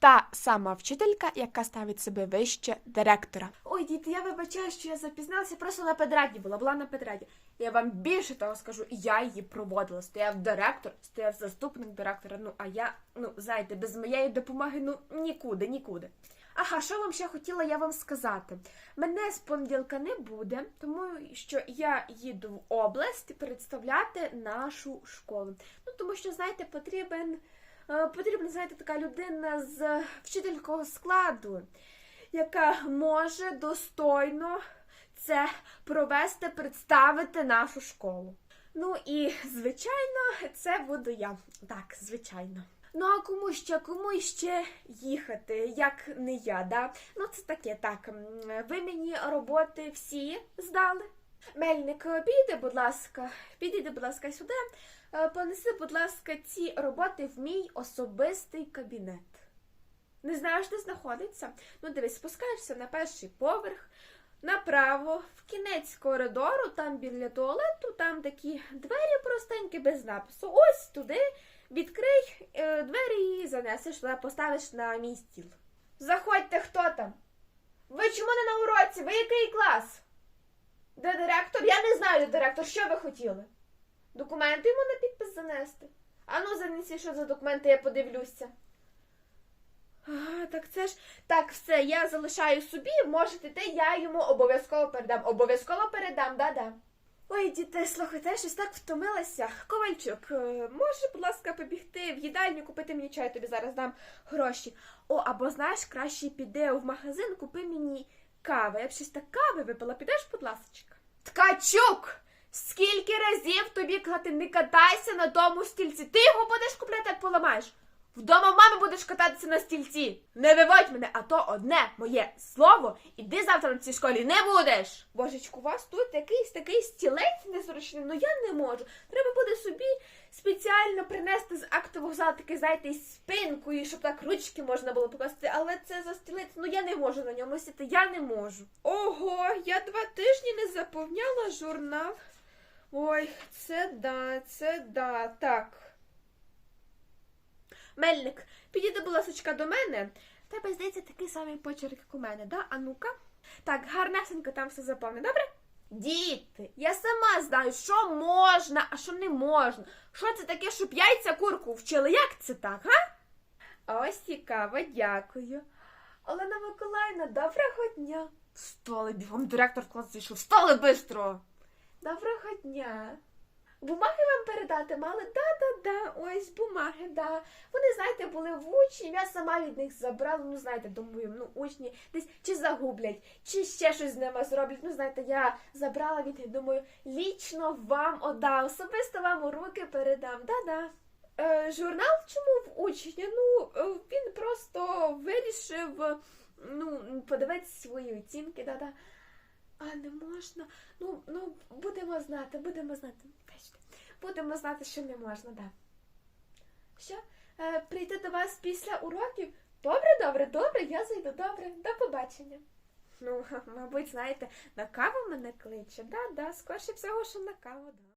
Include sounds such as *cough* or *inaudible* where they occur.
Та сама вчителька, яка ставить себе вище директора. Ой, діти, я вибачаю, що я запізнилася, просто на педраді була, була на педраді. Я вам більше того скажу, я її проводила. Стояв директор, стояв заступник директора. Ну, а я, ну, знаєте, без моєї допомоги, ну, нікуди, нікуди. Ага, що вам ще хотіла я вам сказати? Мене з понеділка не буде, тому що я їду в область представляти нашу школу. Ну, тому що, знаєте, потрібен, потрібна, знаєте, така людина з вчительського складу, яка може достойно це провести, представити нашу школу. Ну і, звичайно, це буду я. Так, звичайно. Ну а кому ще, кому ще їхати, як не я, да? Ну це таке, так. Ви мені роботи всі здали? Мельник, підійди, будь ласка, підійди, будь ласка, сюди. Е, Понеси, будь ласка, ці роботи в мій особистий кабінет. Не знаєш, де знаходиться? Ну, дивись, спускаєшся на перший поверх, направо, в кінець коридору, там біля туалету, там такі двері простенькі без напису. Ось туди відкрий е, двері і занесеш поставиш на мій стіл. Заходьте, хто там? Ви чому не на уроці? Ви який клас? Де директор? Я не знаю, де директор. Що ви хотіли? Документи йому на підпис занести. Ану, занесі, що за документи, я подивлюся. А, так це ж так, все, я залишаю собі, можете йти, я йому обов'язково передам. Обов'язково передам, да-да. Ой, діти, слухайте, щось так втомилася. Ковальчук, е, можеш, будь ласка, побігти в їдальню, купити мені чай, тобі зараз дам гроші. О, або знаєш, краще піди в магазин, купи мені кави. Я б щось так кави випила, підеш, будь ласка. Ткачук! Скільки разів тобі казати, не катайся на тому стільці? Ти його будеш купляти, як поламаєш. Вдома в мами будеш кататися на стільці. Не виводь мене, а то одне моє слово, іди завтра в цій школі не будеш. Божечку, у вас тут якийсь такий стілець незручний, ну я не можу. Треба буде собі спеціально принести з актового залу такий, знаєте, із спинкою, щоб так ручки можна було покласти, але це за ну я не можу на ньому сіти, я не можу. Ого, я два тижні не заповняла журнал. Ой, це да, це да. Так. Мельник, підійди, будь ласочка, до мене. Тебе, здається, такий самий почерк, як у мене, да? А. Так, гарнесенько там все заповни, добре? Діти, я сама знаю, що можна, а що не можна. Що це таке, щоб яйця курку вчили? Як це так, га? Ось цікаво, дякую. Олена Миколаївна, доброго дня. Встали, бігом директор клас зійшов. Встали бистро. Доброго дня. Бумаги вам передати мали? Да-да-да, ось бумаги, да. Вони, знаєте, були в учнів, я сама від них забрала, ну, знаєте, думаю, ну, учні десь чи загублять, чи ще щось з ними зроблять. Ну, знаєте, я забрала від них, думаю, лічно вам отдам, особисто вам у руки передам. Да-да. Е, журнал чому в учня? Ну, е, він просто вирішив, ну, подивитися свої оцінки, да-да. А не можна. Ну, ну, будемо знати, будемо знати. Бачите, будемо знати, що не можна, да. Що? Е, прийти до вас після уроків? Добре, добре, добре, я зайду, добре, до побачення. Ну, *laughs* мабуть, знаєте, на каву мене кличе, да, да, скорше всього, що на каву, да.